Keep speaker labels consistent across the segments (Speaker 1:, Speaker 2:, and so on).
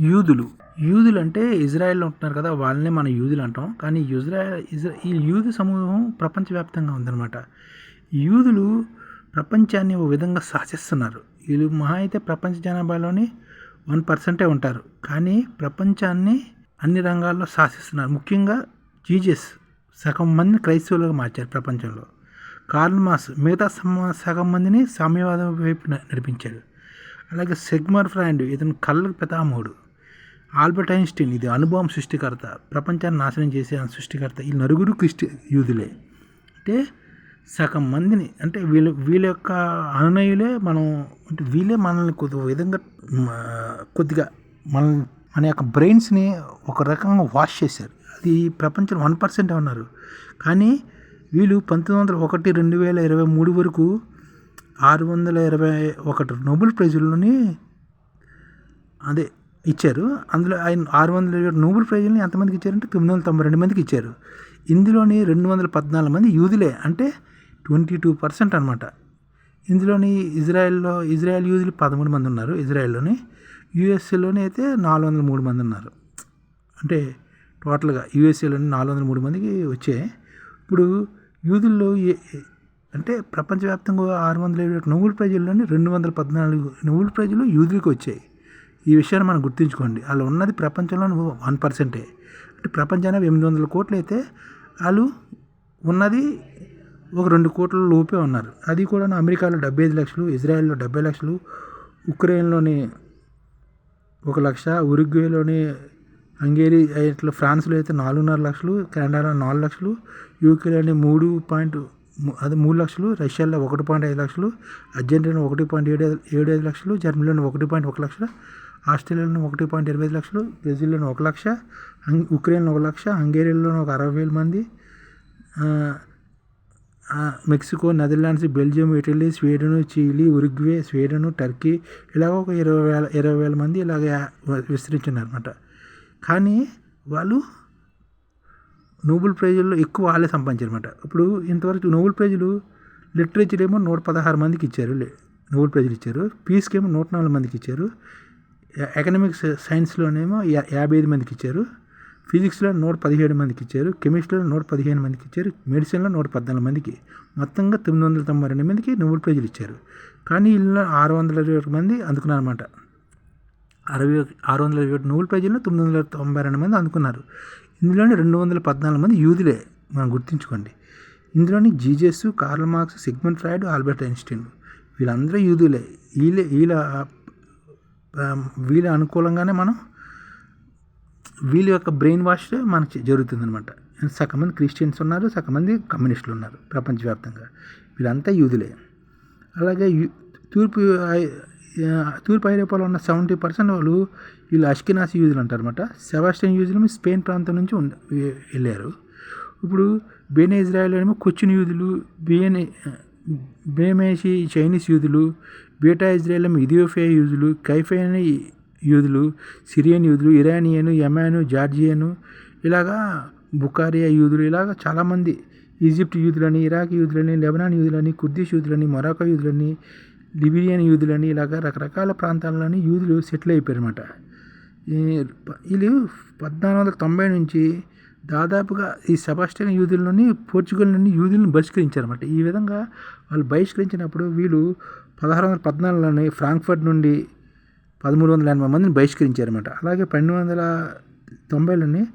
Speaker 1: యూదులు. యూదులు అంటే ఇజ్రాయెల్లో ఉంటున్నారు కదా వాళ్ళనే మనం యూదులు అంటాం. కానీ ఇజ్రాయెల్ ఇజ్రా ఈ యూదు సమూహం ప్రపంచవ్యాప్తంగా ఉందన్నమాట. యూదులు ప్రపంచాన్ని ఓ విధంగా శాసిస్తున్నారు. వీళ్ళు మహా అయితే ప్రపంచ జనాభాలోని వన్ పర్సెంటే ఉంటారు. కానీ ప్రపంచాన్ని అన్ని రంగాల్లో శాసిస్తున్నారు. ముఖ్యంగా జీజస్ సగం మందిని క్రైస్తవులుగా మార్చారు ప్రపంచంలో. కార్ల్ మాస్ మిగతా సమ- సగం మందిని సామ్యవాదం వైపు న- నడిపించాడు. అలాగే సెగ్మర్ ఫ్రాండ్ ఇతను కళ్ళకు పితామహుడు. ఆల్బర్ట్ ఐన్స్టీన్ ఇది అనుభవం సృష్టికర్త ప్రపంచాన్ని నాశనం చేసే సృష్టికర్త ఈ నలుగురు క్రిస్టి యూదులే. అంటే సగం మందిని అంటే వీళ్ళ వీళ్ళ యొక్క అనునయులే మనం అంటే వీళ్ళే మనల్ని కొద్ది విధంగా కొద్దిగా మన మన యొక్క బ్రెయిన్స్ని ఒక రకంగా వాష్ చేశారు. అది ప్రపంచంలో వన్ పర్సెంట్ ఉన్నారు. కానీ వీళ్ళు పంతొమ్మిది వందల ఒకటి రెండు వేల ఇరవై మూడు వరకు ఆరు వందల ఇరవై ఒకటి నోబెల్ ప్రైజులని అదే ఇచ్చారు. అందులో ఆయన ఆరు వందల ఇరవై నోబెల్ ప్రైజ్ని ఎంతమందికి ఇచ్చారంటే తొమ్మిది వందల తొంభై రెండు మందికి ఇచ్చారు. ఇందులోని రెండు వందల పద్నాలుగు మంది యూదులే అంటే ట్వంటీ టూ పర్సెంట్ అనమాట ఇందులోని ఇజ్రాయెల్లో ఇజ్రాయెల్ యూదులు పదమూడు మంది ఉన్నారు ఇజ్రాయెల్లోని. యూఎస్ఏలోని అయితే నాలుగు వందల మూడు మంది ఉన్నారు. అంటే టోటల్గా యూఎస్ఏలోని నాలుగు వందల మూడు మందికి వచ్చాయి ఇప్పుడు యూదుల్లో ఏ- అంటే ప్రపంచవ్యాప్తంగా ఆరు వందల ఇరవై నోబెల్ ప్రైజుల్లోని రెండు వందల పద్నాలుగు నోబెల్ ప్రైజులు యూదులకు వచ్చాయి. ఈ విషయాన్ని మనం గుర్తుంచుకోండి. వాళ్ళు ఉన్నది ప్రపంచంలో వన్ పర్సెంటే. అంటే ప్రపంచానికి ఎనిమిది వందల కోట్లు అయితే వాళ్ళు ఉన్నది ఒక రెండు కోట్ల లోపే ఉన్నారు. అది కూడా అమెరికాలో డెబ్బై ఐదు లక్షలు ఇజ్రాయెల్లో డెబ్బై లక్షలు ఉక్రెయిన్లోని ఒక లక్ష ఉరుగ్వేలోని హంగేరీ ఇట్లా ఫ్రాన్స్లో అయితే నాలుగున్నర లక్షలు కెనడాలో నాలుగు లక్షలు యూకేలోని మూడు పాయింట్ అది మూడు లక్షలు రష్యాలో ఒకటి పాయింట్ ఐదు లక్షలు అర్జెంటీనా ఒకటి పాయింట్ ఏడు ఏడు ఐదు లక్షలు జర్మనీలోని ఒకటి పాయింట్ ఒక లక్ష ఆస్ట్రేలియాలో ఒకటి పాయింట్ ఇరవై ఐదు లక్షలు బ్రెజిల్లోని ఒక లక్ష ఉక్రెయిన్లో ఒక లక్ష హంగేరియాలో ఒక అరవై వేల మంది Mexico Netherlands Belgium Italy Sweden Chile Uruguay Sweden Turkey ఇలాగ ఒక ఇరవై వేల ఇరవై వేల మంది ఇలాగ విస్తరించున్నారు కానీ వాళ్ళు నోబెల్ ప్రైజుల్లో ఎక్కువ వాళ్ళే సంపాదించారు అనమాట ఇప్పుడు ఇంతవరకు నోబెల్ ప్రైజులు లిటరేచర్ ఏమో నూట పదహారు మందికి ఇచ్చారు లే- నోబెల్ ప్రైజులు ఇచ్చారు పీస్కి ఏమో నూట నాలుగు మందికి ఇచ్చారు ఎకనామిక్స్ సైన్స్లోనేమో యా- యాభై ఐదు మందికి ఇచ్చారు. ఫిజిక్స్లో నూట పదిహేడు మందికి ఇచ్చారు. కెమిస్ట్రీలో నూట పదిహేను మందికి ఇచ్చారు. మెడిసిన్లో నూట పద్నాలుగు మందికి. మొత్తంగా తొమ్మిది వందల తొంభై రెండు మందికి నోబెల్ ప్రైజులు ఇచ్చారు. కానీ వీళ్ళలో ఆరు వందల ఇరవై ఒకటి మంది అందుకున్నారన్నమాట. అరవై ఆరు వందల ఇరవై ఒకటి నోబెల్ ప్రైజుల్లో తొమ్మిది వందల తొంభై రెండు మంది అందుకున్నారు. ఇందులోని రెండు వందల పద్నాలుగు మంది యూదులే మనం గుర్తుంచుకోండి. ఇందులోని Jesus Karl Marx Sigmund Freud Albert Einstein వీళ్ళందరూ యూదులే. వీళ్ళే వీళ్ళ వీళ్ళ అనుకూలంగానే మనం వీళ్ళ యొక్క బ్రెయిన్ వాష్ మనకి జరుగుతుందనమాట సగం మంది క్రిస్టియన్స్ ఉన్నారు సగం మంది కమ్యూనిస్టులు ఉన్నారు ప్రపంచవ్యాప్తంగా. వీళ్ళంతా యూదులే. అలాగే తూర్పు తూర్పు ఐరోపాలో ఉన్న సెవెంటీ పర్సెంట్ వాళ్ళు వీళ్ళు అష్కినాసి యూజులు అంటారనమాట సెబాస్టియన్ యూజులు స్పెయిన్ ప్రాంతం నుంచి ఉండ వెళ్ళారు. ఇప్పుడు బేనే ఇజ్రాయల్ ఏమో కొచ్చిన్ యూదులు బియనే బేమేషి చైనీస్ యూదులు బీటా ఇజ్రాయేలం ఏమో ఇథియోపియా యూదులు కైఫైన్ యూదులు సిరియన్ యూదులు ఇరానియన్ యమాను జార్జియను ఇలాగా బుకారియా యూదులు ఇలాగా చాలామంది ఈజిప్ట్ యూదులని ఇరాక్ యూదులని లెబనాన్ యూదులని కుర్దిష్ యూదులని మొరాకో యూదులని లిబిరియన్ యూదులని ఇలాగ రకరకాల ప్రాంతాల్లోని యూదులు సెటిల్ అయిపోయారు అనమాట వీళ్ళు పద్నాలుగు వందల తొంభై నుంచి దాదాపుగా ఈ సెబాస్టియన్ యూదుల్లోని పోర్చుగల్ నుండి యూదులను బహిష్కరించారన్నమాట. ఈ విధంగా వాళ్ళు బహిష్కరించినప్పుడు వీళ్ళు పదహారు వందల పద్నాలుగులోని ఫ్రాంక్ఫర్ట్ నుండి పదమూడు వందల ఎనభై మందిని బహిష్కరించారన్నమాట. అలాగే పన్నెండు వందల తొంభైలోని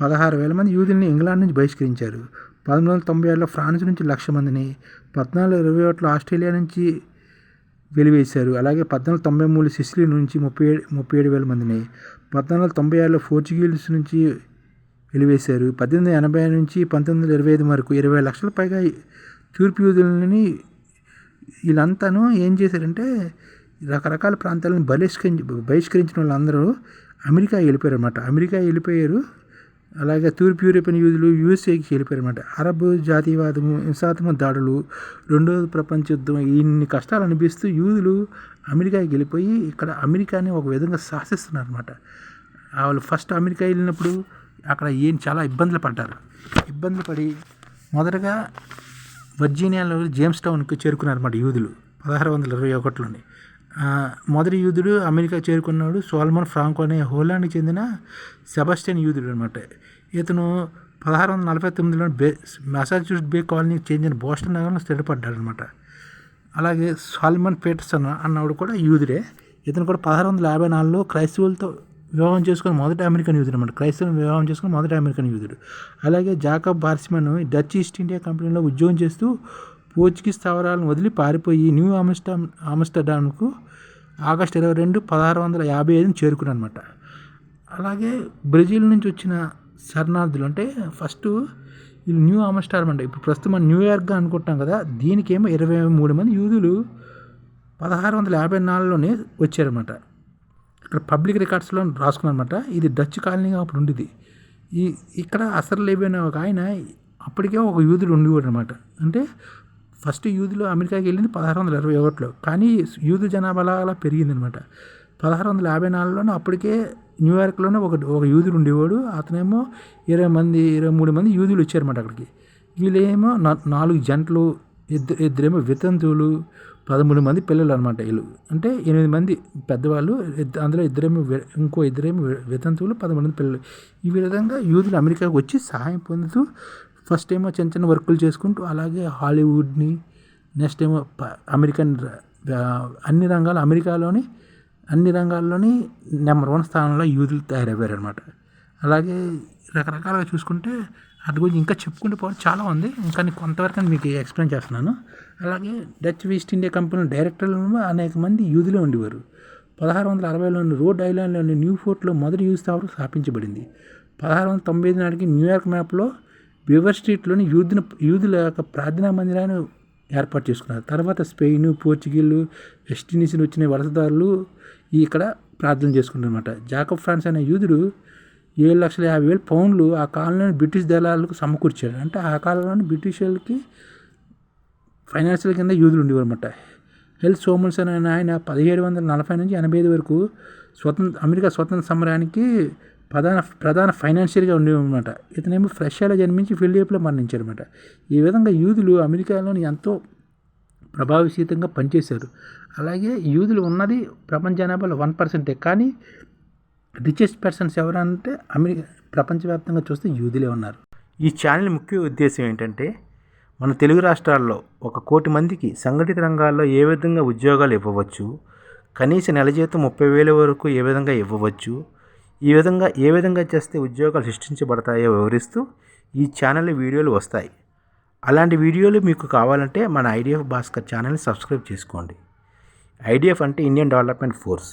Speaker 1: పదహారు వేల మంది యూదుల్ని ఇంగ్లాండ్ నుంచి బహిష్కరించారు. పదమూడు వందల తొంభై ఏడులో ఫ్రాన్స్ నుంచి లక్ష మందిని పద్నాలుగు ఇరవై ఒకటిలో ఆస్ట్రేలియా నుంచి వెలివేశారు. అలాగే పద్నాలుగు తొంభై మూడు సిసిలీ నుంచి ముప్పై ఏడు ముప్పై ఏడు వేల మందిని పద్నాలుగు వందల తొంభై ఆరులో పోర్చుగీస్ నుంచి వెలివేశారు. పద్దెనిమిది వందల ఎనభై నుంచి పంతొమ్మిది వందల ఇరవై ఐదు వరకు ఇరవై లక్షల పైగా తూర్పు యూదులని వీళ్ళంతాను ఏం చేశారంటే రకరకాల ప్రాంతాలను బహిష్కరించి బహిష్కరించిన వాళ్ళందరూ అమెరికా వెళ్ళిపోయారు అనమాట అమెరికా వెళ్ళిపోయారు. అలాగే తూర్పు యూరోపియన్ యూదులు యూఎస్ఏకి వెళ్ళిపోయారు అనమాట అరబ్ జాతీయవాదము హింసాత్మక దాడులు రెండో ప్రపంచ యుద్ధం ఇన్ని కష్టాలు అనిపిస్తూ యూదులు అమెరికాకి వెళ్ళిపోయి ఇక్కడ అమెరికాని ఒక విధంగా శాసిస్తున్నారు అనమాట వాళ్ళు ఫస్ట్ అమెరికా వెళ్ళినప్పుడు అక్కడ ఏం చాలా ఇబ్బందులు పడ్డారు. ఇబ్బందులు పడి మొదటగా వర్జీనియాలో జేమ్స్ టౌన్కి చేరుకున్నారన్నమాట యూదులు పదహారు వందల ఇరవై ఒకటిలోని. మొదటి యూదుడు అమెరికా చేరుకున్నాడు. సోల్మన్ ఫ్రాంకో అనే హోలాండ్కి చెందిన సెబాస్టియన్ యూదుడు అనమాట ఇతను పదహారు వందల నలభై తొమ్మిదిలో బే మెసాచ్యూసెట్స్ బే కాలనీకి చెందిన బోస్టన్ నగరంలో స్థిరపడ్డాడు అనమాట అలాగే సాల్మన్ పీటర్సన్ అన్నవాడు కూడా యూదుడే. ఇతను కూడా పదహారు వందల యాభై నాలుగులో క్రైస్తవులతో వివాహం చేసుకుని మొదటి అమెరికన్ యూదుడు అనమాట క్రైస్తవుని వివాహం చేసుకుని మొదటి అమెరికన్ యూదుడు. అలాగే Jacob Barsimon Dutch East India కంపెనీలో ఉద్యోగం చేస్తూ పోర్చుగీస్ స్థావరాలను వదిలి పారిపోయి న్యూ ఆమ్స్టర్డామ్ ఆమ్స్టర్డామ్కు ఆగస్టు ఇరవై రెండు పదహారు వందల యాభై ఐదుని చేరుకున్నాడు అనమాట అలాగే బ్రెజిల్ నుంచి వచ్చిన శరణార్థులు అంటే ఫస్ట్ వీళ్ళు న్యూ ఆమ్స్టార్మ్ అంటే. ఇప్పుడు ప్రస్తుతం న్యూయార్క్గా అనుకుంటాం కదా దీనికేమో ఇరవై మూడు మంది యూదులు పదహారు వందల యాభై నాలుగులోనే వచ్చారన్నమాట. ఇక్కడ పబ్లిక్ రికార్డ్స్లో రాసుకున్నమాట ఇది డచ్ కాలనీగా అప్పుడు ఉండేది ఈ ఇక్కడ అసలు లేవైన ఒక ఆయన అప్పటికే ఒక యూదుడు ఉండేవాడు అనమాట అంటే ఫస్ట్ యూదులు అమెరికాకి వెళ్ళింది పదహారు వందల ఇరవై ఒకటిలో. కానీ యూదు జనాభా అలా పెరిగిందనమాట పదహారు వందల యాభై నాలుగులోనే అప్పటికే న్యూయార్క్లోనే ఒక ఒక యూదుడు ఉండేవాడు అతనేమో ఇరవై మంది ఇరవై మూడు మంది యూదులు వచ్చారన్నమాట అక్కడికి. వీళ్ళేమో నాలుగు జంటలు ఇద్దరు ఇద్దరేమో వితంతువులు పదమూడు మంది పిల్లలు అనమాట వీళ్ళు. అంటే ఎనిమిది మంది పెద్దవాళ్ళు అందులో ఇద్దరేమో ఇంకో ఇద్దరేమో వితంతువులు పదమూడు మంది పిల్లలు. ఈ విధంగా యూదులు అమెరికాకు వచ్చి సహాయం పొందుతూ ఫస్ట్ ఏమో చిన్న చిన్న వర్కులు చేసుకుంటూ అలాగే హాలీవుడ్ని నెక్స్ట్ ఏమో ప- అమెరికన్ అన్ని రంగాలు అమెరికాలోని అన్ని రంగాల్లోని నెంబర్ వన్ స్థానంలో యూదులు తయారయ్యారు అనమాట అలాగే రకరకాలుగా చూసుకుంటే అటు గురించి ఇంకా చెప్పుకుంటూ పోవడం చాలా ఉంది. ఇంకా నేను కొంతవరకు మీకు ఎక్స్ప్లెయిన్ చేస్తున్నాను. అలాగే డచ్ ఈస్ట్ ఇండియా కంపెనీ డైరెక్టర్లు అనేక మంది యూదులో ఉండేవారు. పదహారు వందల అరవైలోని రోడ్ ఐలాండ్లోని న్యూ ఫోర్ట్లో మొదటి యూజ్ స్థావరం స్థాపించబడింది. పదహారు వందల తొంభై ఐదు నాటికి న్యూయార్క్ మ్యాప్లో బివర్ స్ట్రీట్లోని యూదున యూదుల యొక్క ప్రార్థనా మందిరాన్ని ఏర్పాటు చేసుకున్నారు. తర్వాత స్పెయిన్ పోర్చుగీలు వెస్ట్ ఇండీస్ వచ్చిన వలసదారులు ఇక్కడ ప్రార్థన చేసుకుంటారన్నమాట జాకబ్ ఫ్రాన్స్ అనే యూదుడు ఏడు లక్షల యాభై వేల పౌండ్లు ఆ కాలంలోని బ్రిటిష్ దళాలకు సమకూర్చాడు అంటే ఆ కాలంలోని బ్రిటిష్ వాళ్ళకి ఫైనాన్షియల్ కింద యూదులు ఉండేవారు అనమాట హెల్త్ సోమల్సన్ అనే ఆయన పదిహేడు వందల నలభై నుంచి ఎనభై ఐదు వరకు స్వతంత్ర అమెరికా స్వతంత్ర సమరానికి ప్రధాన ప్రధాన ఫైనాన్షియల్గా ఉండేవన్నమాట ఇతనేమో ఫ్రెషర్లో జన్మించి ఫిలియప్లో మరణించారనమాట ఈ విధంగా యూదులు అమెరికాలోని ఎంతో ప్రభావితంగా పనిచేశారు. అలాగే యూదులు ఉన్నది ప్రపంచ జనాభాలో వన్ పర్సెంటే. కానీ రిచెస్ట్ పర్సన్స్ ఎవరంటే అమెరికా ప్రపంచవ్యాప్తంగా చూస్తే యూదులే ఉన్నారు. ఈ ఛానల్ ముఖ్య ఉద్దేశం ఏంటంటే మన తెలుగు రాష్ట్రాల్లో ఒక కోటి మందికి సంఘటిత రంగాల్లో ఏ విధంగా ఉద్యోగాలు ఇవ్వవచ్చు కనీస నెల జీతం ముప్పై వేల వరకు ఏ విధంగా ఇవ్వవచ్చు ఈ విధంగా ఏ విధంగా చేస్తే ఉద్యోగాలు సృష్టించబడతాయో వివరిస్తూ ఈ ఛానల్ వీడియోలు వస్తాయి. అలాంటి వీడియోలు మీకు కావాలంటే మన ఐడిఎఫ్ భాస్కర్ ఛానల్ని సబ్స్క్రైబ్ చేసుకోండి. ఐడిఎఫ్ అంటే ఇండియన్ డెవలప్మెంట్ ఫోర్స్